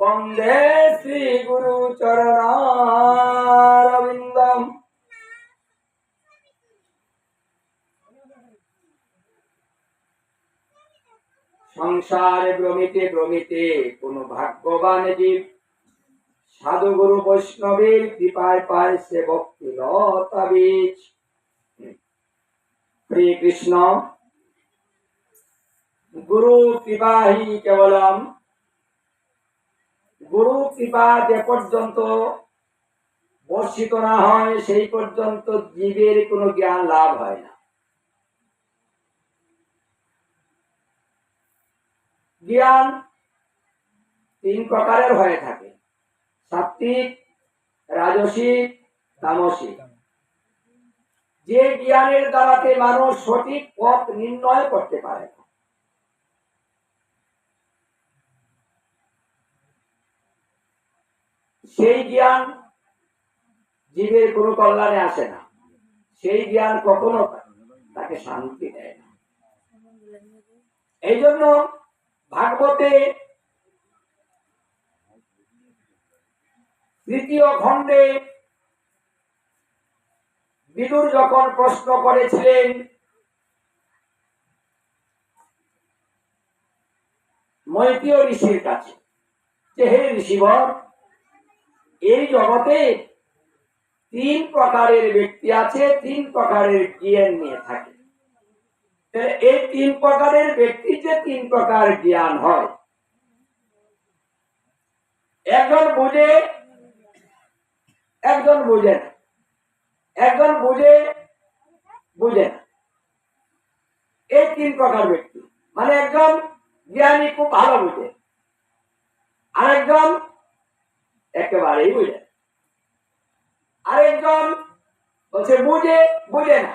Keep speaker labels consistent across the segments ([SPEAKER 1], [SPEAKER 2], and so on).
[SPEAKER 1] বন্দে শ্রী গুরু চরণারবিন্দম সংসারে ভ্রমিতে ভ্রমিতে কোন ভাগ্যবান জীব সাধু গুরু বৈষ্ণবের কৃপায় পায় সে ভক্তি লতা বীজ শ্রী কৃষ্ণ গুরু কৃপাহি কেবলম। গুরু কৃপা যে পর্যন্ত বর্ষিত না হয়, সেই পর্যন্ত জীবের কোনো জ্ঞান লাভ হয় না। জ্ঞান তিন প্রকারের হয়ে থাকে। সাত্বিক রাজসিক তামসিক যে জ্ঞানের দ্বারাতে মানুষ সঠিক পথ নির্ণয় করতে পারে সেই জ্ঞান জীবের কোনো কল্যাণে আসে না। সেই জ্ঞান কখনো তাকে শান্তি দেয় না। এই জন্য ভাগবতে তৃতীয় খণ্ডে বিদুর যখন প্রশ্ন করেছিলেন মৈত্রীয় ঋষির কাছে, যে হে ঋষিবর এই জগতে তিন প্রকারের ব্যক্তি আছে, তিন প্রকারের জ্ঞান নিয়ে থাকে। এই তিন প্রকারের ব্যক্তি যে তিন প্রকার জ্ঞান হয়, একজন বুঝে একজন বুঝে না। একজন বুঝে বুঝে না। এই তিন প্রকার ব্যক্তি। মানে একজন জ্ঞানী খুব ভালো বুঝে, আরেকজন একেবারেই বুঝে। আরেকজন বলছে, বুঝে বুঝে না।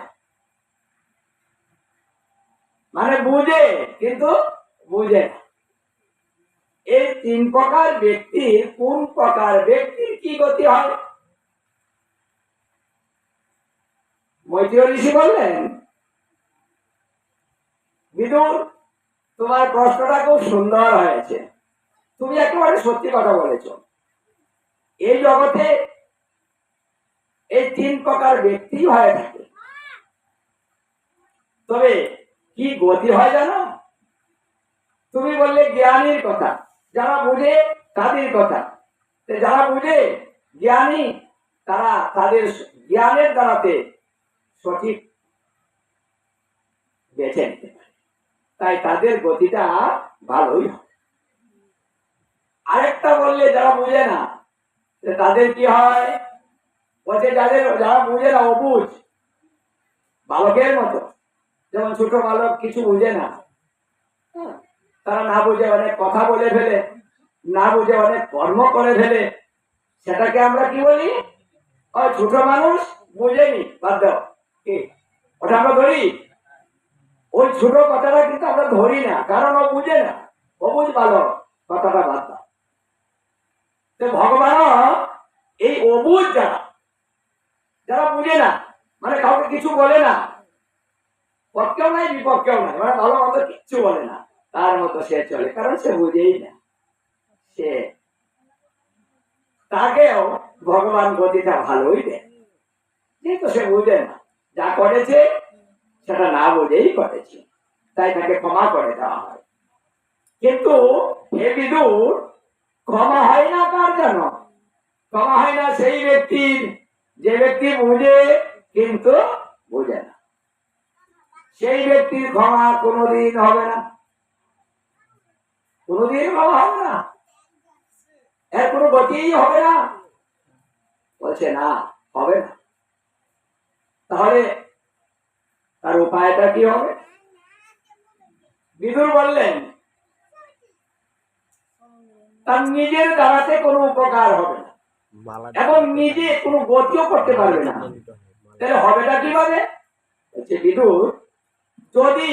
[SPEAKER 1] মানে বুঝে, কিন্তু বুঝে না। এই তিন প্রকার ব্যক্তির, কোন প্রকার ব্যক্তির কি গতি হয়? মৈত্রী ঋষি বললেন বিদুর তোমার প্রশ্নটা খুব সুন্দর হয়েছে। তুমি একেবারে সত্যি কথা বলেছ। এই জগতে এই তিন প্রকার ব্যক্তি হয়ে থাকে। তবে কি গতি হয় জানো? তুমি বললে জ্ঞানীর কথা, যারা বুঝে তাদের কথা। যারা বুঝে জ্ঞানী, তারা তাদের জ্ঞানের দ্বারাতে সঠিক বেছে নিতে পারে। তাই তাদের গতিটা ভালোই হয় আরেকটা বললে যারা বুঝে না তাদের কি হয়? বলছে যাদের যারা বুঝে না অবুঝ। বালকের মতো। যেমন ছোট বালক কিছু বুঝে না। হ্যাঁ, তারা না বুঝে অনেক কথা বলে ফেলে না বুঝে অনেক কর্ম করে ফেলে। সেটাকে আমরা কি বলি? ছোট মানুষ বুঝেনি বাদ দাও। আমরা ধরি? ওই ছোট কথাটা কিন্তু আমরা ধরি না, কারণ ও বুঝে না। অবুঝ ভালো, কথাটা বাদ ভগবান এই অবুঝ যারা যারা বুঝে না মানে কাউকে কিছু বলে না পক্ষেও নাই বিপক্ষেও নাই মানে ভালো মন্দ কিচ্ছু বলে না, তার মতো সে চলে, কারণ সে বুঝেই না, সে। তাকেও ভগবান গতিটা ভালোই দেয় কিন্তু সে বুঝে না। যা করেছে সেটা না বুঝেই করেছে তাই তাকে ক্ষমা করে দেওয়া হয়। কিন্তু হে বিদুর, ক্ষমা হয় না কার জন্য? ক্ষমা হয় না সেই ব্যক্তির। যে ব্যক্তি বুঝে, কিন্তু বুঝে না। সেই ব্যক্তির ক্ষমা কোনোদিন হবে না। কোনোদিন ক্ষমা হবে না। এর কোনো গতিই হবে না। বলছে, না, হবে না। তাহলে তার উপায়টা কি হবে? বিদুর বললেন তার নিজের দ্বারাতে কোনো উপকার হবে না। এবং নিজে কোনো গতিও করতে পারবে না। তাহলে হবেটা কীভাবে? বিদুর যদি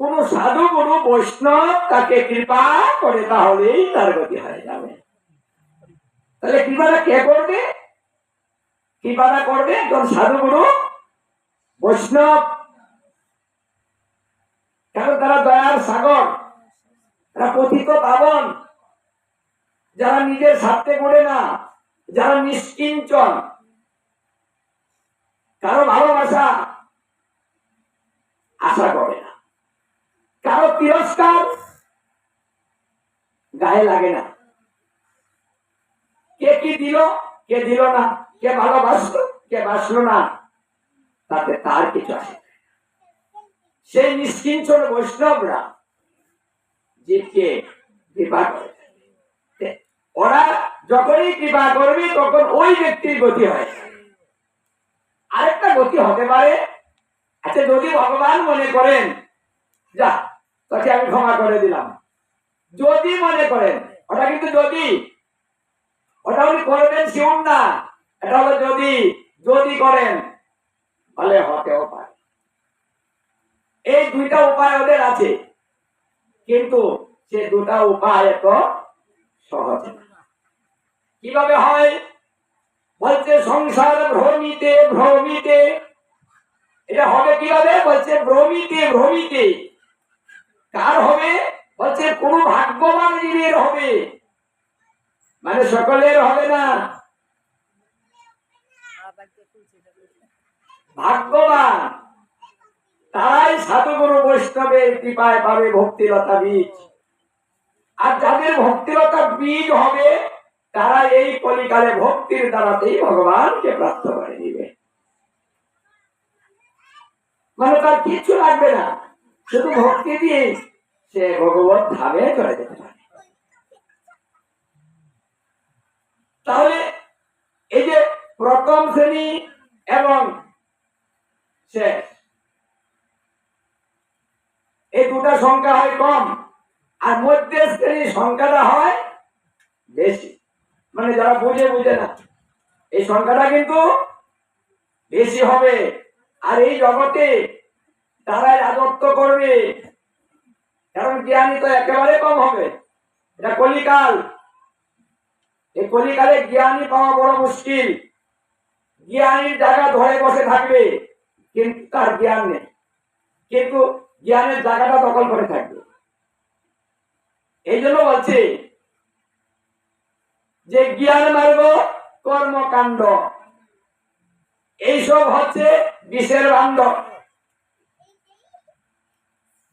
[SPEAKER 1] কোন সাধু গুরু বৈষ্ণব তাকে কৃপা করে তাহলেই তার গতি হয়ে যাবে। তাহলে কৃপাটা কে করবে? কৃপাটা করবে? একজন সাধু গুরু, বৈষ্ণব। কারণ তারা দয়ার সাগর, তারা পথিত পাবন। যারা নিজের স্বার্থে করে না, যারা নিষ্কিঞ্চন। কারও ভালোবাসা আশা করে না। কারও তিরস্কার গায়ে লাগে না। কে কি দিল? কে দিল না? কে ভালোবাসলো? কে বাসলো না? তাতে তার কিছু আসে। সেই নিষ্কিঞ্চন বৈষ্ণবরা জীবকে কৃপা করে ওরা যখনই কৃপা করবে, তখন ওই ব্যক্তির গতি হয়। আরেকটা গতি হতে পারে। আচ্ছা যদি ভগবান মনে করেন, যা, তাকে আমি ক্ষমা করে দিলাম। যদি মনে করেন, ওটা কিন্তু যদি ওটা উনি করবেন, শিউন না। এটা হলো যদি যদি করেন, তাহলে হতেও পারে। এই দুইটা উপায় ওদের আছে। কিন্তু সে দুটা উপায় এত সহজ কীভাবে হয়? বলছে, সংসার ভ্রমিতে ভ্রমিতে। এটা হবে কীভাবে? বলছে, ভ্রমিতে ভ্রমিতে। কার হবে? বলছে, কোন ভাগ্যবান জীবের হবে। মানে সকলের হবে না। ভাগ্যবান। তারাই সাধুগুরু বৈষ্ণবের কৃপায় পাবে ভক্তিলতা বীজ। আর যাদের ভক্তিলতা বীজ হবে, তারা এই কলিকালে ভক্তির দ্বারাতেই ভগবানকে প্রাপ্ত করে নিবে। মানে তার কিছু লাগবে না। শুধু ভক্তি দিয়ে সে ভগবত ধামে চলে যেতে পারে। তাহলে এই যে প্রথম শ্রেণি এবং শেষ, এই দুটা সংখ্যা হয় কম আর মধ্যে শ্রেণির সংখ্যাটা হয় বেশি। মানে যারা বুঝে বুঝে না, এই সংখ্যাটা কিন্তু বেশি হবে। আর এই জগতে তারাই রাজত্ব করবে। কারণ জ্ঞানী তো একেবারে কম হবে। এটা কলিকাল। এই কলিকালে জ্ঞানী পাওয়া বড় মুশকিল। জ্ঞানীর জায়গা ধরে বসে থাকবে, কিন্তু তার জ্ঞান নেই। কিন্তু জ্ঞানের জায়গাটা দখল করে থাকবে। এই জন্য বলছি, যে জ্ঞান মার্গ কর্মকাণ্ড, এইসব হচ্ছে বিষের বান্ধব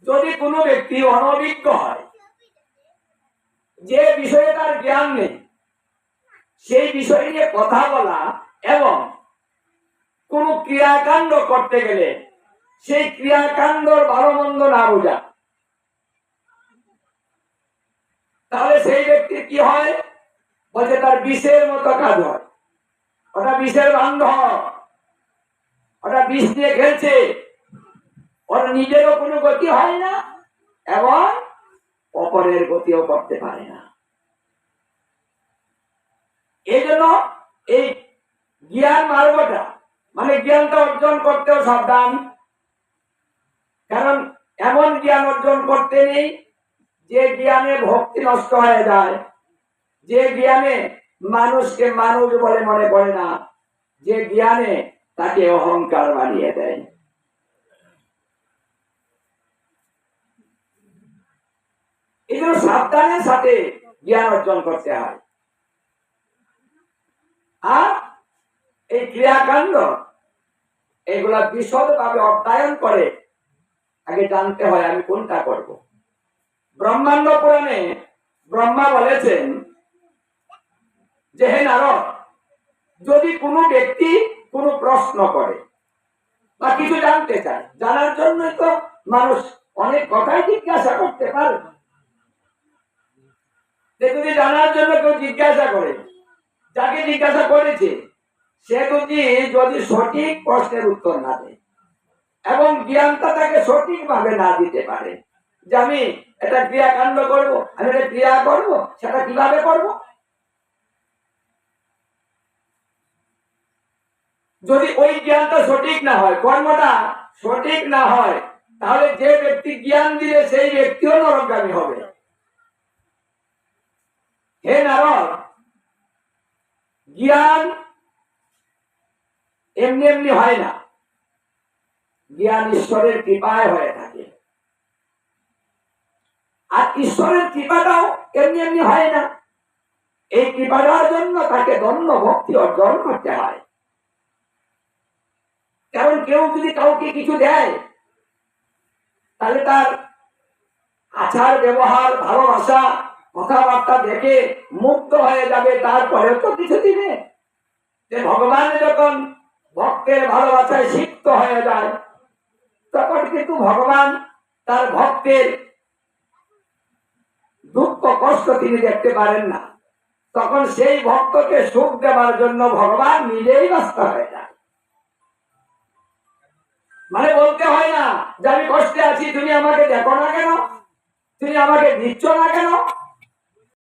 [SPEAKER 1] যদি কোনো ব্যক্তি অনভিজ্ঞ হয়, যে বিষয়ে তার জ্ঞান নেই সেই বিষয় নিয়ে কথা বলা এবং কোন ক্রিয়াকাণ্ড করতে গেলে সেই ক্রিয়াকাণ্ডর ভালো মন্দ না বোঝা। তাহলে সেই ব্যক্তির কি হয়? বলছে তার বিষের মতো কাজ হয়। ওটা বিষের বান্ধব ওটা বিষ দিয়ে খেলছে। ওর নিজেরও কোনো গতি হয় না এবং অপরের গতিও করতে পারে না। এই জন্য এই জ্ঞান মার্গটা মানে জ্ঞানটা অর্জন করতেও সাবধান। কারণ এমন জ্ঞান অর্জন করতে নেই যে জ্ঞানে ভক্তি নষ্ট হয়ে যায়, যে জ্ঞানে মানুষকে মানুষ বলে মনে করে না, যে জ্ঞানে তাকে অহংকার বানিয়ে দেয়। এগুলো সাবধানের সাথে জ্ঞান অর্জন করতে হয়। আর এই ক্রিয়াকাণ্ড, এগুলা বিশদ ভাবে অধ্যয়ন করে আগে জানতে হয় আমি কোনটা করব। ব্রহ্মাণ্ড পুরাণে ব্রহ্মা বলেছেন যে, হে নারদ, যদি কোনো ব্যক্তি কোনো প্রশ্ন করে বা কিছু জানতে চায়, জানার জন্য তো মানুষ অনেক কথাই জিজ্ঞাসা করতে পারে। যদি জানার জন্য কেউ জিজ্ঞাসা করে যাকে জিজ্ঞাসা করেছে, সে যদি যদি সঠিক প্রশ্নের উত্তর না দেয় এবং জ্ঞানটা তাকে সঠিক ভাবে না দিতে পারে, যে আমি এটা ক্রিয়াকাণ্ড করব, আমি এটা ক্রিয়া করব, সেটা কীভাবে করব? যদি ওই জ্ঞানটা সঠিক না হয়, কর্মটা সঠিক না হয়, তাহলে যে ব্যক্তি জ্ঞান দিলে সেই ব্যক্তিও নরকগামী হবে। হে নারদ জ্ঞান এমনি এমনি হয় না। জ্ঞান ঈশ্বরের কৃপায় হয়ে থাকে। আর ঈশ্বরের কৃপাটাও এমনি এমনি হয় না। এই কৃপাটার জন্য তাকে ধন্য ভক্তি অর্জন করতে হয়। কারণ কেউ যদি কাউকে কিছু দেয়, তাহলে তার আচার, ব্যবহার, ভালোবাসা কথাবার্তা দেখে মুক্ত হয়ে যাবে তারপরে তো কিছু দিনে। যে ভগবান যখন ভক্তের ভালোবাসায় সিক্ত হয়ে যায়, তখন কিন্তু ভগবান তার ভক্তের দুঃখ, কষ্ট তিনি দেখতে পারেন না। তখন সেই ভক্তকে সুখ দেওয়ার জন্য ভগবান নিজেই ব্যস্ত হয়ে যায়। মানে বলতে হয় না, যে আমি কষ্টে আছি, তুমি আমাকে দেখো না কেন? তুমি আমাকে দিচ্ছ না কেন?